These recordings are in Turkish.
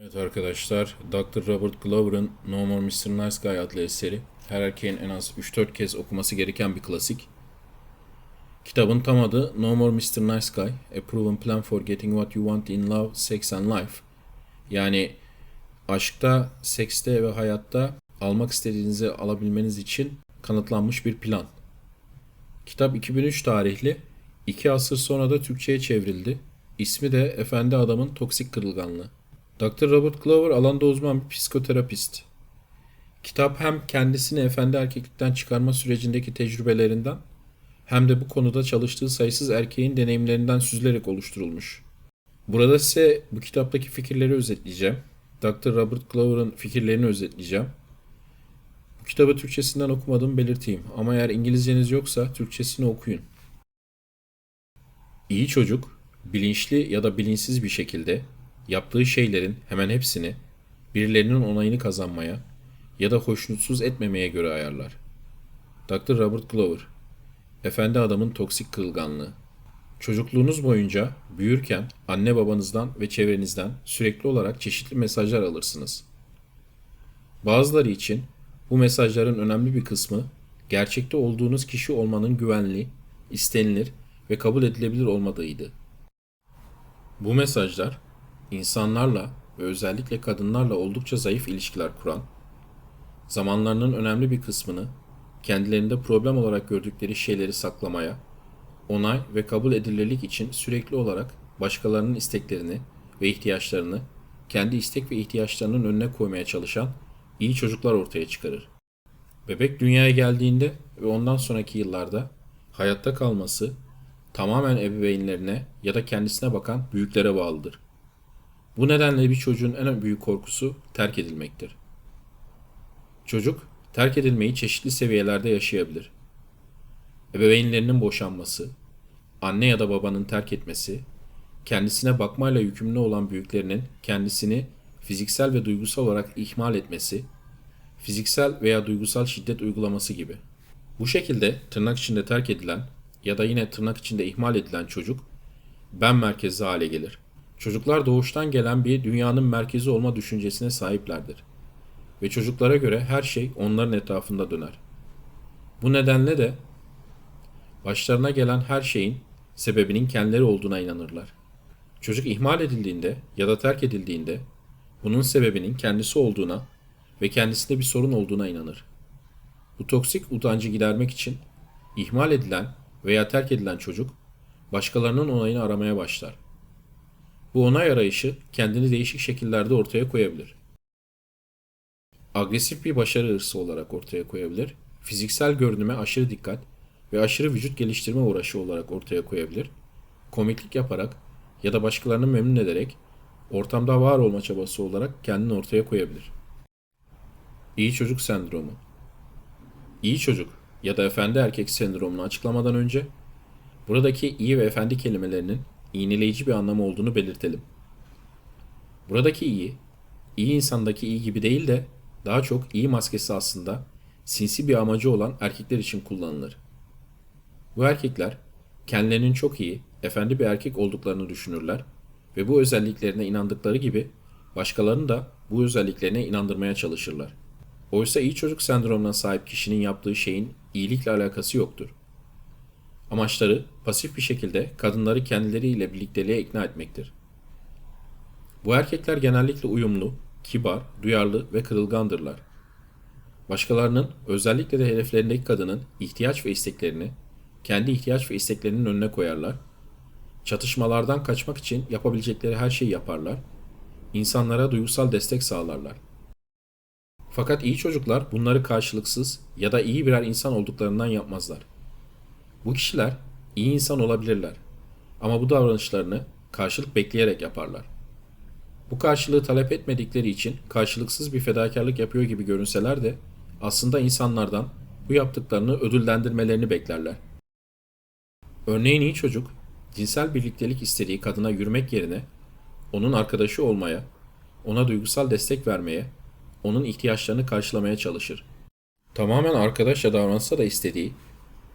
Evet arkadaşlar, Dr. Robert Glover'ın No More Mr. Nice Guy adlı eseri her erkeğin en az 3-4 kez okuması gereken bir klasik. Kitabın tam adı No More Mr. Nice Guy, A Proven Plan for Getting What You Want in Love, Sex and Life. Yani aşkta, sekste ve hayatta almak istediğinizi alabilmeniz için kanıtlanmış bir plan. Kitap 2003 tarihli, 2 asır sonra da Türkçe'ye çevrildi. İsmi de Efendi Adamın Toksik Kırılganlığı. Dr. Robert Glover alanda uzman bir psikoterapist. Kitap hem kendisini efendi erkeklikten çıkarma sürecindeki tecrübelerinden hem de bu konuda çalıştığı sayısız erkeğin deneyimlerinden süzülerek oluşturulmuş. Burada size bu kitaptaki fikirleri özetleyeceğim. Dr. Robert Glover'ın fikirlerini özetleyeceğim. Bu kitabı Türkçesinden okumadığımı belirteyim ama eğer İngilizceniz yoksa Türkçesini okuyun. İyi çocuk, bilinçli ya da bilinçsiz bir şekilde yaptığı şeylerin hemen hepsini birilerinin onayını kazanmaya ya da hoşnutsuz etmemeye göre ayarlar. Dr. Robert Glover Efendi adamın toksik kırılganlığı. Çocukluğunuz boyunca büyürken anne babanızdan ve çevrenizden sürekli olarak çeşitli mesajlar alırsınız. Bazıları için bu mesajların önemli bir kısmı gerçekte olduğunuz kişi olmanın güvenli, istenilir ve kabul edilebilir olmadığıydı. Bu mesajlar insanlarla ve özellikle kadınlarla oldukça zayıf ilişkiler kuran, zamanlarının önemli bir kısmını kendilerinde problem olarak gördükleri şeyleri saklamaya, onay ve kabul edilirlik için sürekli olarak başkalarının isteklerini ve ihtiyaçlarını kendi istek ve ihtiyaçlarının önüne koymaya çalışan iyi çocuklar ortaya çıkarır. Bebek dünyaya geldiğinde ve ondan sonraki yıllarda hayatta kalması tamamen ebeveynlerine ya da kendisine bakan büyüklere bağlıdır. Bu nedenle bir çocuğun en büyük korkusu terk edilmektir. Çocuk terk edilmeyi çeşitli seviyelerde yaşayabilir. Ebeveynlerinin boşanması, anne ya da babanın terk etmesi, kendisine bakmayla yükümlü olan büyüklerinin kendisini fiziksel ve duygusal olarak ihmal etmesi, fiziksel veya duygusal şiddet uygulaması gibi. Bu şekilde tırnak içinde terk edilen ya da yine tırnak içinde ihmal edilen çocuk ben merkezli hale gelir. Çocuklar doğuştan gelen bir dünyanın merkezi olma düşüncesine sahiplerdir. Ve çocuklara göre her şey onların etrafında döner. Bu nedenle de başlarına gelen her şeyin sebebinin kendileri olduğuna inanırlar. Çocuk ihmal edildiğinde ya da terk edildiğinde bunun sebebinin kendisi olduğuna ve kendisinde bir sorun olduğuna inanır. Bu toksik utancı gidermek için ihmal edilen veya terk edilen çocuk başkalarının onayını aramaya başlar. Bu onay arayışı kendini değişik şekillerde ortaya koyabilir. Agresif bir başarı hırsı olarak ortaya koyabilir. Fiziksel görünüme aşırı dikkat ve aşırı vücut geliştirme uğraşı olarak ortaya koyabilir. Komiklik yaparak ya da başkalarını memnun ederek ortamda var olma çabası olarak kendini ortaya koyabilir. İyi çocuk sendromu. İyi çocuk ya da efendi erkek sendromunu açıklamadan önce buradaki iyi ve efendi kelimelerinin iğneleyici bir anlamı olduğunu belirtelim. Buradaki iyi, iyi insandaki iyi gibi değil de daha çok iyi maskesi aslında sinsi bir amacı olan erkekler için kullanılır. Bu erkekler kendilerinin çok iyi, efendi bir erkek olduklarını düşünürler ve bu özelliklerine inandıkları gibi başkalarını da bu özelliklerine inandırmaya çalışırlar. Oysa iyi çocuk sendromuna sahip kişinin yaptığı şeyin iyilikle alakası yoktur. Amaçları pasif bir şekilde kadınları kendileriyle birlikteliğe ikna etmektir. Bu erkekler genellikle uyumlu, kibar, duyarlı ve kırılgandırlar. Başkalarının, özellikle de hedeflerindeki kadının ihtiyaç ve isteklerini kendi ihtiyaç ve isteklerinin önüne koyarlar. Çatışmalardan kaçmak için yapabilecekleri her şeyi yaparlar. İnsanlara duygusal destek sağlarlar. Fakat iyi çocuklar bunları karşılıksız ya da iyi birer insan olduklarından yapmazlar. Bu kişiler iyi insan olabilirler ama bu davranışlarını karşılık bekleyerek yaparlar. Bu karşılığı talep etmedikleri için karşılıksız bir fedakarlık yapıyor gibi görünseler de aslında insanlardan bu yaptıklarını ödüllendirmelerini beklerler. Örneğin iyi çocuk, cinsel birliktelik istediği kadına yürümek yerine onun arkadaşı olmaya, ona duygusal destek vermeye, onun ihtiyaçlarını karşılamaya çalışır. Tamamen arkadaşça davransa da istediği,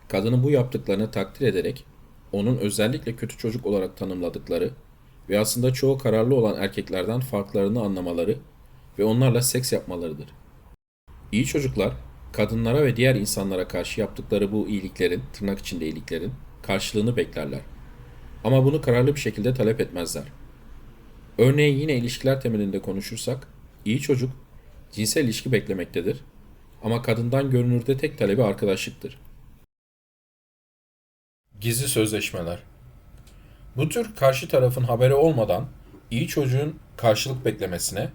kadının bu yaptıklarını takdir ederek onun özellikle kötü çocuk olarak tanımladıkları ve aslında çoğu kararlı olan erkeklerden farklarını anlamaları ve onlarla seks yapmalarıdır. İyi çocuklar, kadınlara ve diğer insanlara karşı yaptıkları bu iyiliklerin, tırnak içinde iyiliklerin karşılığını beklerler. Ama bunu kararlı bir şekilde talep etmezler. Örneğin yine ilişkiler temelinde konuşursak, iyi çocuk cinsel ilişki beklemektedir ama kadından görünürde tek talebi arkadaşlıktır. Gizli sözleşmeler Bu tür karşı tarafın haberi olmadan iyi çocuğun karşılık beklemesine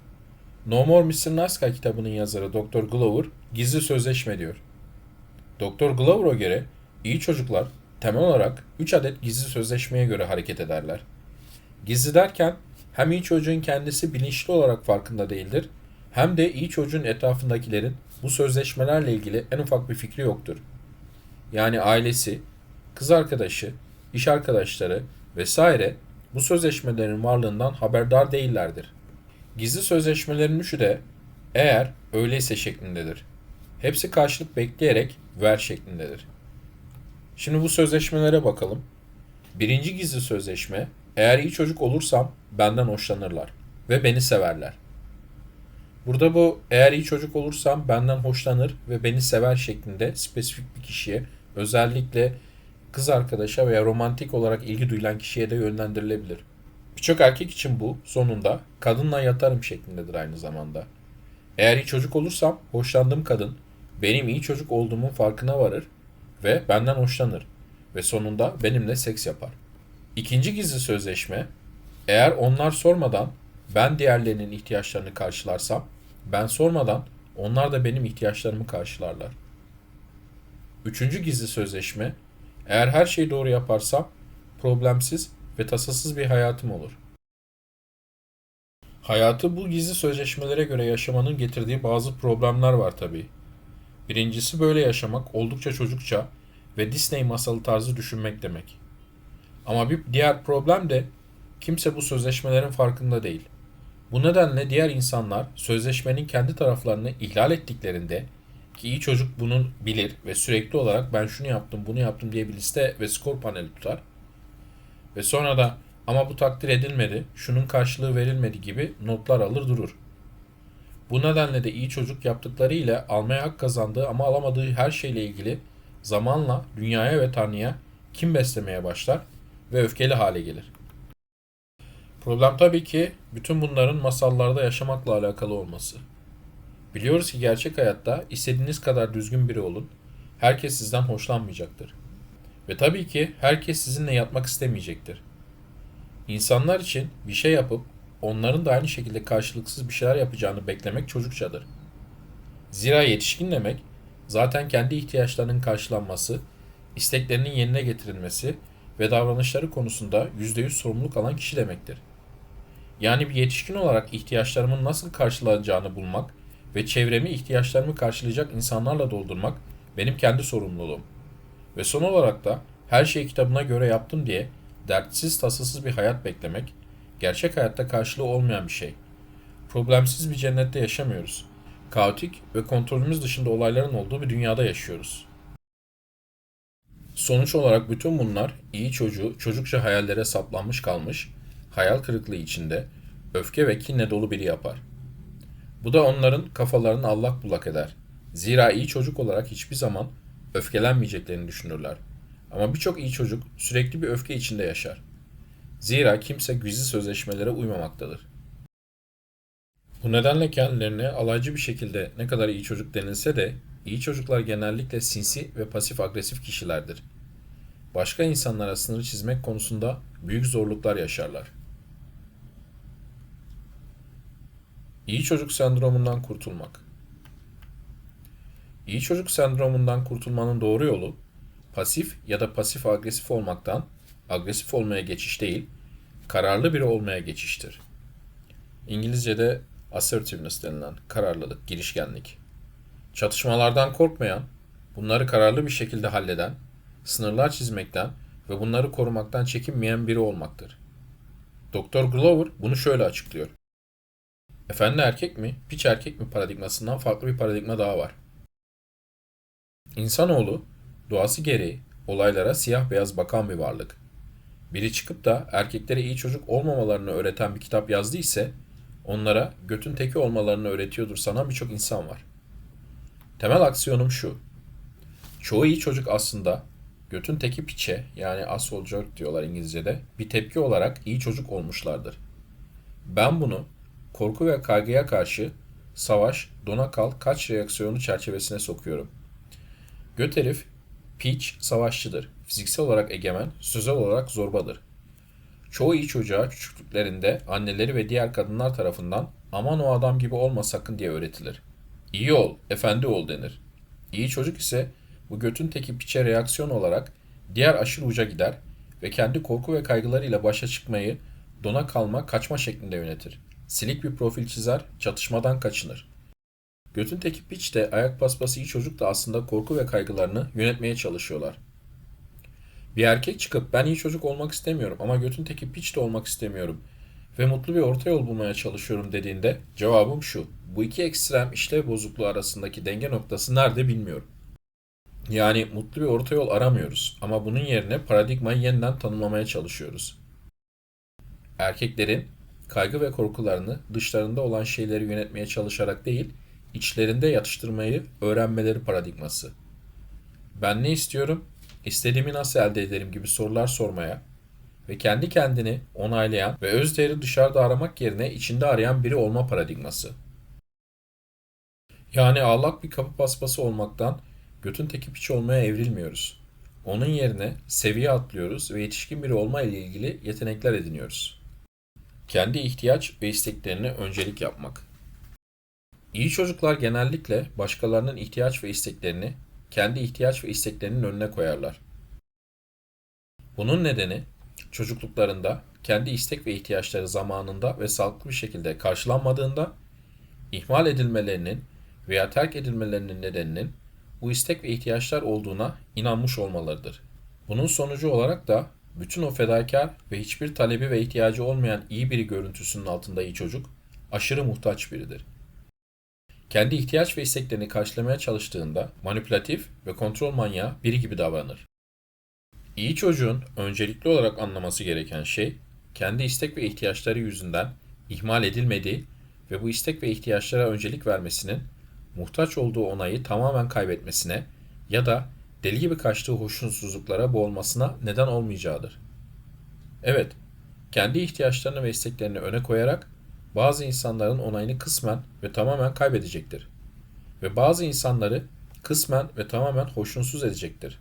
No More Mr. Guy kitabının yazarı Dr. Glover gizli sözleşme diyor. Dr. Glover'a göre iyi çocuklar temel olarak 3 adet gizli sözleşmeye göre hareket ederler. Gizli derken hem iyi çocuğun kendisi bilinçli olarak farkında değildir hem de iyi çocuğun etrafındakilerin bu sözleşmelerle ilgili en ufak bir fikri yoktur. Yani ailesi, kız arkadaşı, iş arkadaşları vesaire bu sözleşmelerin varlığından haberdar değillerdir. Gizli sözleşmelerin üçü de eğer öyleyse şeklindedir. Hepsi karşılık bekleyerek ver şeklindedir. Şimdi bu sözleşmelere bakalım. Birinci gizli sözleşme, eğer iyi çocuk olursam benden hoşlanırlar ve beni severler. Burada bu eğer iyi çocuk olursam benden hoşlanır ve beni sever şeklinde spesifik bir kişiye özellikle kız arkadaşa veya romantik olarak ilgi duyulan kişiye de yönlendirilebilir. Birçok erkek için bu sonunda kadınla yatarım şeklindedir aynı zamanda. Eğer iyi çocuk olursam hoşlandığım kadın benim iyi çocuk olduğumun farkına varır ve benden hoşlanır ve sonunda benimle seks yapar. İkinci gizli sözleşme eğer onlar sormadan ben diğerlerinin ihtiyaçlarını karşılarsam ben sormadan onlar da benim ihtiyaçlarımı karşılarlar. Üçüncü gizli sözleşme eğer her şeyi doğru yaparsam problemsiz ve tasasız bir hayatım olur. Hayatı bu gizli sözleşmelere göre yaşamanın getirdiği bazı problemler var tabii. Birincisi böyle yaşamak oldukça çocukça ve Disney masalı tarzı düşünmek demek. Ama bir diğer problem de kimse bu sözleşmelerin farkında değil. Bu nedenle diğer insanlar sözleşmenin kendi taraflarını ihlal ettiklerinde ki iyi çocuk bunu bilir ve sürekli olarak ben şunu yaptım bunu yaptım diye bir liste ve skor paneli tutar. Ve sonra da ama bu takdir edilmedi, şunun karşılığı verilmedi gibi notlar alır durur. Bu nedenle de iyi çocuk yaptıkları ile almaya hak kazandığı ama alamadığı her şeyle ilgili zamanla dünyaya ve Tanrı'ya kim beslemeye başlar ve öfkeli hale gelir. Problem tabii ki bütün bunların masallarda yaşamakla alakalı olması. Biliyoruz ki gerçek hayatta istediğiniz kadar düzgün biri olun, herkes sizden hoşlanmayacaktır. Ve tabii ki herkes sizinle yatmak istemeyecektir. İnsanlar için bir şey yapıp onların da aynı şekilde karşılıksız bir şeyler yapacağını beklemek çocukçadır. Zira yetişkin demek zaten kendi ihtiyaçlarının karşılanması, isteklerinin yerine getirilmesi ve davranışları konusunda %100 sorumluluk alan kişi demektir. Yani bir yetişkin olarak ihtiyaçlarımın nasıl karşılanacağını bulmak ve çevremi ihtiyaçlarımı karşılayacak insanlarla doldurmak benim kendi sorumluluğum. Ve son olarak da her şeyi kitabına göre yaptım diye dertsiz tasasız bir hayat beklemek gerçek hayatta karşılığı olmayan bir şey. Problemsiz bir cennette yaşamıyoruz. Kaotik ve kontrolümüz dışında olayların olduğu bir dünyada yaşıyoruz. Sonuç olarak bütün bunlar iyi çocuğu çocukça hayallere saplanmış kalmış, hayal kırıklığı içinde, öfke ve kinle dolu biri yapar. Bu da onların kafalarını allak bullak eder. Zira iyi çocuk olarak hiçbir zaman öfkelenmeyeceklerini düşünürler. Ama birçok iyi çocuk sürekli bir öfke içinde yaşar. Zira kimse gizli sözleşmelere uymamaktadır. Bu nedenle kendilerine alaycı bir şekilde ne kadar iyi çocuk denilse de iyi çocuklar genellikle sinsi ve pasif agresif kişilerdir. Başka insanlara sınırı çizmek konusunda büyük zorluklar yaşarlar. İyi çocuk sendromundan kurtulmak. İyi çocuk sendromundan kurtulmanın doğru yolu pasif ya da pasif agresif olmaktan agresif olmaya geçiş değil, kararlı biri olmaya geçiştir. İngilizce'de assertiveness denilen kararlılık, girişkenlik. Çatışmalardan korkmayan, bunları kararlı bir şekilde halleden, sınırlar çizmekten ve bunları korumaktan çekinmeyen biri olmaktır. Doktor Glover bunu şöyle açıklıyor. Efendi erkek mi, piç erkek mi paradigmasından farklı bir paradigma daha var. İnsanoğlu doğası gereği olaylara siyah beyaz bakan bir varlık. Biri çıkıp da erkeklere iyi çocuk olmamalarını öğreten bir kitap yazdı ise onlara götün teki olmalarını öğretiyordur sanan birçok insan var. Temel aksiyonum şu. Çoğu iyi çocuk aslında götün teki piçe yani asshole jerk diyorlar İngilizce'de bir tepki olarak iyi çocuk olmuşlardır. Ben bunu korku ve kaygıya karşı savaş, dona kal, kaç reaksiyonu çerçevesine sokuyorum. Göt herif, piç, savaşçıdır. Fiziksel olarak egemen, sözel olarak zorbadır. Çoğu iyi çocuğa küçüklüklerinde anneleri ve diğer kadınlar tarafından aman o adam gibi olma sakın diye öğretilir. İyi ol, efendi ol denir. İyi çocuk ise bu götün teki piçe reaksiyon olarak diğer aşırı uca gider ve kendi korku ve kaygılarıyla başa çıkmayı dona kalma, kaçma şeklinde yönetir. Silik bir profil çizer, çatışmadan kaçınır. Götün teki piç de ayak paspası iyi çocuk da aslında korku ve kaygılarını yönetmeye çalışıyorlar. Bir erkek çıkıp ben iyi çocuk olmak istemiyorum ama götün teki piç de olmak istemiyorum ve mutlu bir orta yol bulmaya çalışıyorum dediğinde cevabım şu. Bu iki ekstrem işlev bozukluğu arasındaki denge noktası nerede bilmiyorum. Yani mutlu bir orta yol aramıyoruz ama bunun yerine paradigmayı yeniden tanımlamaya çalışıyoruz. Erkeklerin kaygı ve korkularını dışlarında olan şeyleri yönetmeye çalışarak değil, içlerinde yatıştırmayı öğrenmeleri paradigması. Ben ne istiyorum? İstediğimi nasıl elde ederim gibi sorular sormaya ve kendi kendini onaylayan ve öz değeri dışarıda aramak yerine içinde arayan biri olma paradigması. Yani ağlak bir kapı paspası olmaktan götün teki piç olmaya evrilmiyoruz. Onun yerine seviye atlıyoruz ve yetişkin biri olma ile ilgili yetenekler ediniyoruz. Kendi ihtiyaç ve isteklerine öncelik yapmak. İyi çocuklar genellikle başkalarının ihtiyaç ve isteklerini kendi ihtiyaç ve isteklerinin önüne koyarlar. Bunun nedeni çocukluklarında kendi istek ve ihtiyaçları zamanında ve sağlıklı bir şekilde karşılanmadığında ihmal edilmelerinin veya terk edilmelerinin nedeninin bu istek ve ihtiyaçlar olduğuna inanmış olmalarıdır. Bunun sonucu olarak da bütün o fedakar ve hiçbir talebi ve ihtiyacı olmayan iyi biri görüntüsünün altında iyi çocuk aşırı muhtaç biridir. Kendi ihtiyaç ve isteklerini karşılamaya çalıştığında manipülatif ve kontrol manyağı biri gibi davranır. İyi çocuğun öncelikli olarak anlaması gereken şey, kendi istek ve ihtiyaçları yüzünden ihmal edilmediği ve bu istek ve ihtiyaçlara öncelik vermesinin muhtaç olduğu onayı tamamen kaybetmesine ya da deli gibi kaçtığı hoşnutsuzluklara boğulmasına neden olmayacağıdır. Evet, kendi ihtiyaçlarını ve isteklerini öne koyarak bazı insanların onayını kısmen ve tamamen kaybedecektir. Ve bazı insanları kısmen ve tamamen hoşnutsuz edecektir.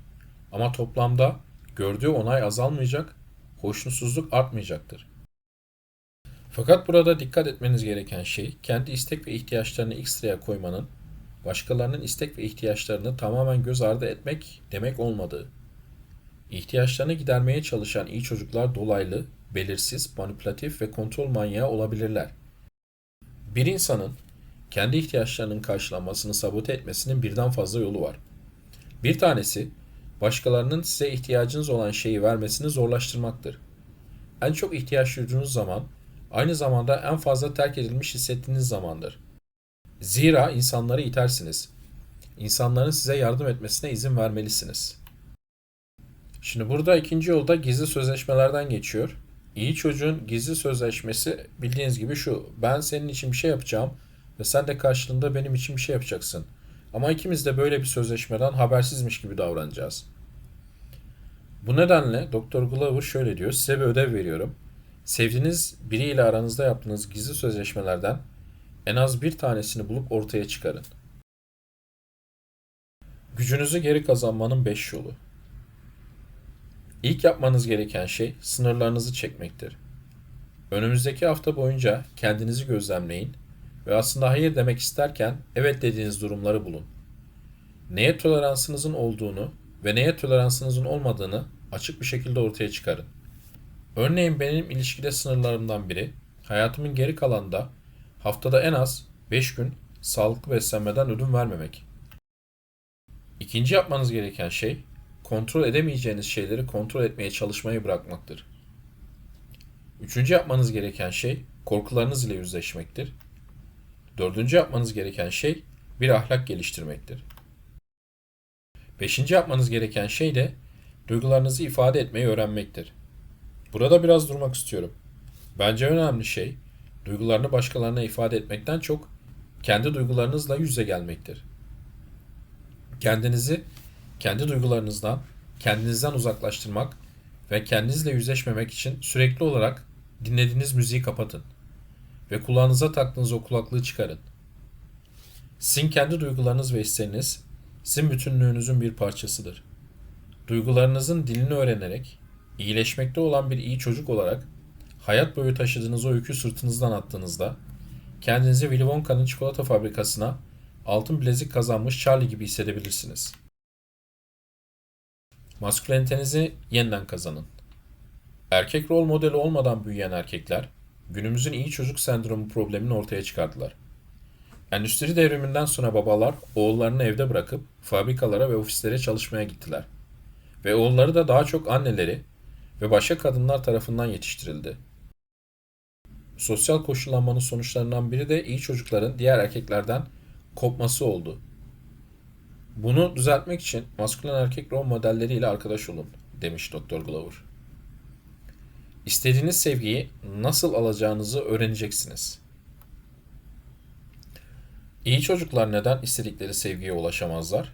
Ama toplamda gördüğü onay azalmayacak, hoşnutsuzluk artmayacaktır. Fakat burada dikkat etmeniz gereken şey kendi istek ve ihtiyaçlarını ilk sıraya koymanın başkalarının istek ve ihtiyaçlarını tamamen göz ardı etmek demek olmadığı. İhtiyaçlarını gidermeye çalışan iyi çocuklar dolaylı, belirsiz, manipülatif ve kontrol manyağı olabilirler. Bir insanın kendi ihtiyaçlarının karşılanmasını sabote etmesinin birden fazla yolu var. Bir tanesi, başkalarının size ihtiyacınız olan şeyi vermesini zorlaştırmaktır. En çok ihtiyaç duyduğunuz zaman, aynı zamanda en fazla terk edilmiş hissettiğiniz zamandır. Zira insanları itersiniz. İnsanların size yardım etmesine izin vermelisiniz. Şimdi burada ikinci yolda gizli sözleşmelerden geçiyor. İyi çocuğun gizli sözleşmesi bildiğiniz gibi şu. Ben senin için bir şey yapacağım ve sen de karşılığında benim için bir şey yapacaksın. Ama ikimiz de böyle bir sözleşmeden habersizmiş gibi davranacağız. Bu nedenle Dr. Glover şöyle diyor. Size bir ödev veriyorum. Sevdiğiniz biriyle aranızda yaptığınız gizli sözleşmelerden en az bir tanesini bulup ortaya çıkarın. Gücünüzü geri kazanmanın 5 yolu. İlk yapmanız gereken şey sınırlarınızı çekmektir. Önümüzdeki hafta boyunca kendinizi gözlemleyin ve aslında hayır demek isterken evet dediğiniz durumları bulun. Neye toleransınızın olduğunu ve neye toleransınızın olmadığını açık bir şekilde ortaya çıkarın. Örneğin benim ilişkide sınırlarımdan biri hayatımın geri kalanında haftada en az 5 gün sağlıklı beslenmeden ödün vermemek. İkinci yapmanız gereken şey kontrol edemeyeceğiniz şeyleri kontrol etmeye çalışmayı bırakmaktır. Üçüncü yapmanız gereken şey korkularınız ile yüzleşmektir. Dördüncü yapmanız gereken şey bir ahlak geliştirmektir. Beşinci yapmanız gereken şey de duygularınızı ifade etmeyi öğrenmektir. Burada biraz durmak istiyorum. Bence en önemli şey duygularını başkalarına ifade etmekten çok kendi duygularınızla yüze gelmektir. Kendinizi kendi duygularınızdan, kendinizden uzaklaştırmak ve kendinizle yüzleşmemek için sürekli olarak dinlediğiniz müziği kapatın ve kulağınıza taktığınız o kulaklığı çıkarın. Sizin kendi duygularınız ve hisleriniz sizin bütünlüğünüzün bir parçasıdır. Duygularınızın dilini öğrenerek iyileşmekte olan bir iyi çocuk olarak hayat boyu taşıdığınız o yükü sırtınızdan attığınızda kendinizi Willy Wonka'nın çikolata fabrikasına altın bilezik kazanmış Charlie gibi hissedebilirsiniz. Maskülenitenizi yeniden kazanın. Erkek rol modeli olmadan büyüyen erkekler günümüzün iyi çocuk sendromu problemini ortaya çıkardılar. Endüstri devriminden sonra babalar oğullarını evde bırakıp fabrikalara ve ofislere çalışmaya gittiler. Ve oğulları da daha çok anneleri ve başka kadınlar tarafından yetiştirildi. Sosyal koşullanmanın sonuçlarından biri de iyi çocukların diğer erkeklerden kopması oldu. Bunu düzeltmek için maskülen erkek rol modelleriyle arkadaş olun, demiş Dr. Glover. İstediğiniz sevgiyi nasıl alacağınızı öğreneceksiniz. İyi çocuklar neden istedikleri sevgiye ulaşamazlar?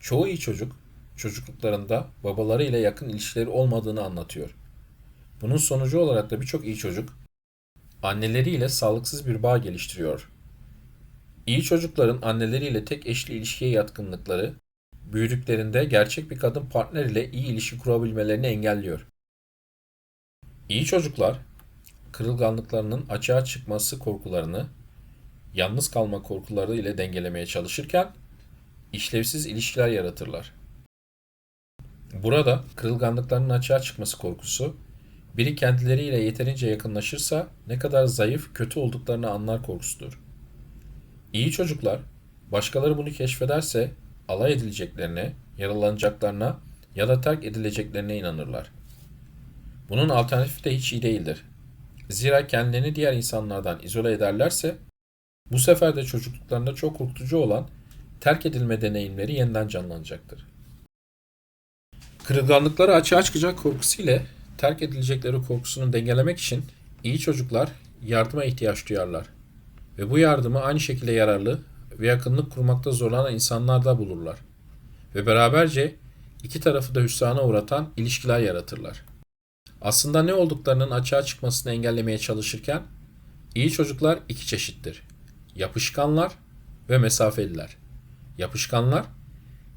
Çoğu iyi çocuk çocukluklarında babalarıyla yakın ilişkileri olmadığını anlatıyor. Bunun sonucu olarak da birçok iyi çocuk anneleriyle sağlıksız bir bağ geliştiriyor. İyi çocukların anneleriyle tek eşli ilişkiye yatkınlıkları büyüdüklerinde gerçek bir kadın partner ile iyi ilişki kurabilmelerini engelliyor. İyi çocuklar kırılganlıklarının açığa çıkması korkularını yalnız kalma korkuları ile dengelemeye çalışırken işlevsiz ilişkiler yaratırlar. Burada kırılganlıklarının açığa çıkması korkusu, biri kendileriyle yeterince yakınlaşırsa ne kadar zayıf, kötü olduklarını anlar korkusudur. İyi çocuklar, başkaları bunu keşfederse alay edileceklerine, yaralanacaklarına ya da terk edileceklerine inanırlar. Bunun alternatifi de hiç iyi değildir. Zira kendilerini diğer insanlardan izole ederlerse, bu sefer de çocukluklarında çok korkutucu olan terk edilme deneyimleri yeniden canlanacaktır. Kırılganlıkları açığa çıkacak korkusu ile terk edilecekleri korkusunu dengelemek için iyi çocuklar yardıma ihtiyaç duyarlar. Ve bu yardımı aynı şekilde yararlı ve yakınlık kurmakta zorlanan insanlarda bulurlar. Ve beraberce iki tarafı da hüsrana uğratan ilişkiler yaratırlar. Aslında ne olduklarının açığa çıkmasını engellemeye çalışırken iyi çocuklar iki çeşittir. Yapışkanlar ve mesafeliler. Yapışkanlar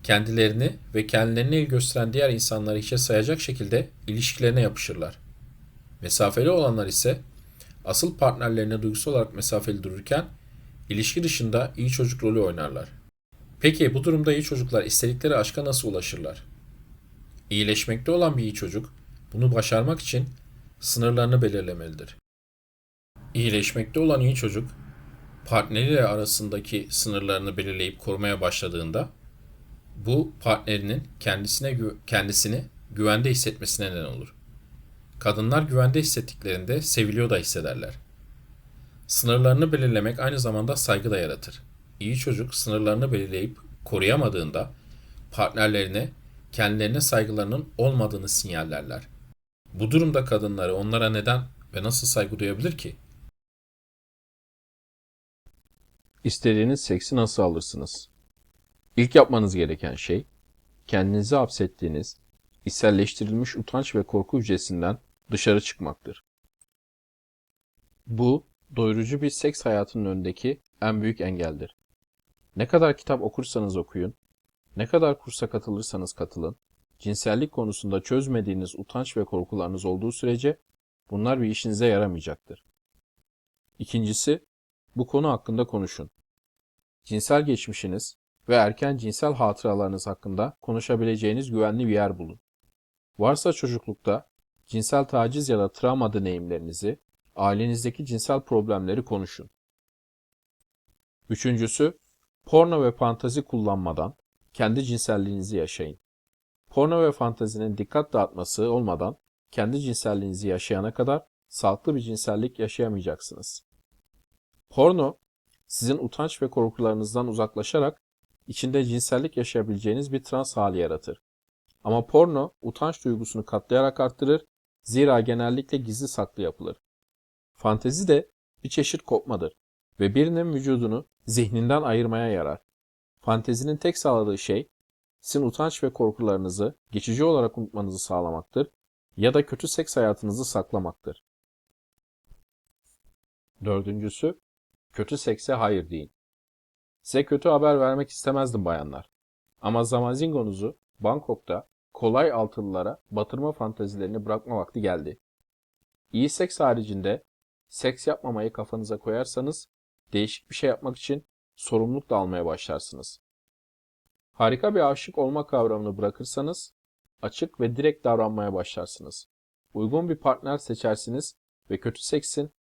kendilerini ve kendilerine il gösteren diğer insanları hiçe sayacak şekilde ilişkilerine yapışırlar. Mesafeli olanlar ise asıl partnerlerine duygusal olarak mesafeli dururken ilişki dışında iyi çocuk rolü oynarlar. Peki bu durumda iyi çocuklar istedikleri aşka nasıl ulaşırlar? İyileşmekte olan bir iyi çocuk bunu başarmak için sınırlarını belirlemelidir. İyileşmekte olan iyi çocuk partneriyle arasındaki sınırlarını belirleyip korumaya başladığında bu partnerinin kendisine kendisini güvende hissetmesine neden olur. Kadınlar güvende hissettiklerinde seviliyor da hissederler. Sınırlarını belirlemek aynı zamanda saygı da yaratır. İyi çocuk sınırlarını belirleyip koruyamadığında partnerlerine kendilerine saygılarının olmadığını sinyallerler. Bu durumda kadınları onlara neden ve nasıl saygı duyabilir ki? İstediğiniz seksi nasıl alırsınız? İlk yapmanız gereken şey, kendinizi hapsettiğiniz, içselleştirilmiş utanç ve korku hücresinden dışarı çıkmaktır. Bu, doyurucu bir seks hayatının önündeki en büyük engeldir. Ne kadar kitap okursanız okuyun, ne kadar kursa katılırsanız katılın, cinsellik konusunda çözmediğiniz utanç ve korkularınız olduğu sürece bunlar bir işinize yaramayacaktır. İkincisi, bu konu hakkında konuşun. Cinsel geçmişiniz ve erken cinsel hatıralarınız hakkında konuşabileceğiniz güvenli bir yer bulun. Varsa çocuklukta cinsel taciz ya da travma deneyimlerinizi, ailenizdeki cinsel problemleri konuşun. Üçüncüsü, porno ve fantazi kullanmadan kendi cinselliğinizi yaşayın. Porno ve fantazinin dikkat dağıtması olmadan kendi cinselliğinizi yaşayana kadar sağlıklı bir cinsellik yaşayamayacaksınız. Porno, sizin utanç ve korkularınızdan uzaklaşarak içinde cinsellik yaşayabileceğiniz bir trans hali yaratır. Ama porno utanç duygusunu katlayarak arttırır, Zira genellikle gizli saklı yapılır. Fantezi de bir çeşit kopmadır ve birinin vücudunu zihninden ayırmaya yarar. Fantezinin tek sağladığı şey, sizin utanç ve korkularınızı geçici olarak unutmanızı sağlamaktır ya da kötü seks hayatınızı saklamaktır. Dördüncüsü, kötü sekse hayır deyin. Size kötü haber vermek istemezdim bayanlar. Ama Zamazingo'nuzu Bangkok'ta kolay altılılara batırma fantazilerini bırakma vakti geldi. İyi seks haricinde seks yapmamayı kafanıza koyarsanız değişik bir şey yapmak için sorumluluk da almaya başlarsınız. Harika bir aşık olma kavramını bırakırsanız açık ve direkt davranmaya başlarsınız. Uygun bir partner seçersiniz ve kötü seksin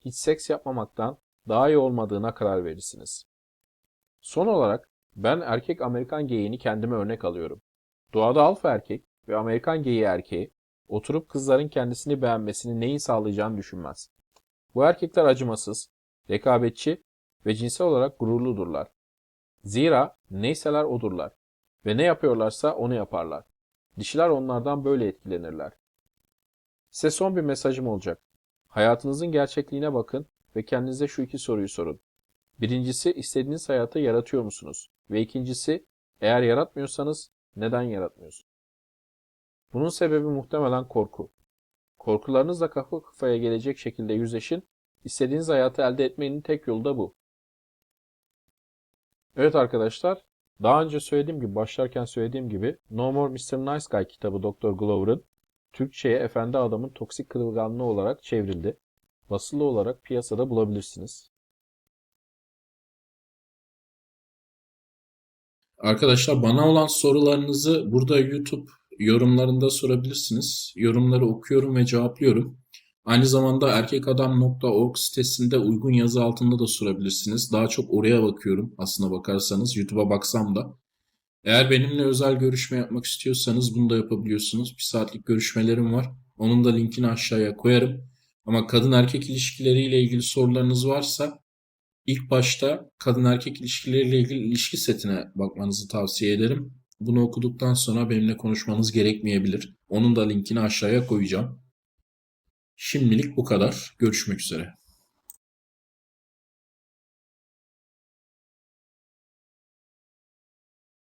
hiç seks yapmamaktan daha iyi olmadığına karar verirsiniz. Son olarak ben erkek Amerikan geyiğini kendime örnek alıyorum. Doğada alfa erkek ve Amerikan geyiği erkeği oturup kızların kendisini beğenmesini neyi sağlayacağını düşünmez. Bu erkekler acımasız, rekabetçi ve cinsel olarak gururludurlar. Zira neyseler odurlar ve ne yapıyorlarsa onu yaparlar. Dişiler onlardan böyle etkilenirler. Size son bir mesajım olacak. Hayatınızın gerçekliğine bakın ve kendinize şu iki soruyu sorun. Birincisi istediğiniz hayatı yaratıyor musunuz? Ve ikincisi eğer yaratmıyorsanız neden yaratmıyorsunuz? Bunun sebebi muhtemelen korku. Korkularınızla kafa kafaya gelecek şekilde yüzleşin. İstediğiniz hayatı elde etmenin tek yolu da bu. Evet arkadaşlar, daha önce söylediğim gibi, başlarken söylediğim gibi No More Mr. Nice Guy kitabı Dr. Glover'ın Türkçe'ye Efendi Adamın Toksik Kırılganlığı olarak çevrildi. Basılı olarak piyasada bulabilirsiniz. Arkadaşlar bana olan sorularınızı burada YouTube yorumlarında sorabilirsiniz. Yorumları okuyorum ve cevaplıyorum. Aynı zamanda erkekadam.org sitesinde uygun yazı altında da sorabilirsiniz. Daha çok oraya bakıyorum aslına bakarsanız. YouTube'a baksam da. Eğer benimle özel görüşme yapmak istiyorsanız bunu da yapabiliyorsunuz. Bir saatlik görüşmelerim var. Onun da linkini aşağıya koyarım. Ama kadın erkek ilişkileriyle ilgili sorularınız varsa ilk başta kadın erkek ilişkileriyle ilgili ilişki setine bakmanızı tavsiye ederim. Bunu okuduktan sonra benimle konuşmanız gerekmeyebilir. Onun da linkini aşağıya koyacağım. Şimdilik bu kadar. Görüşmek üzere.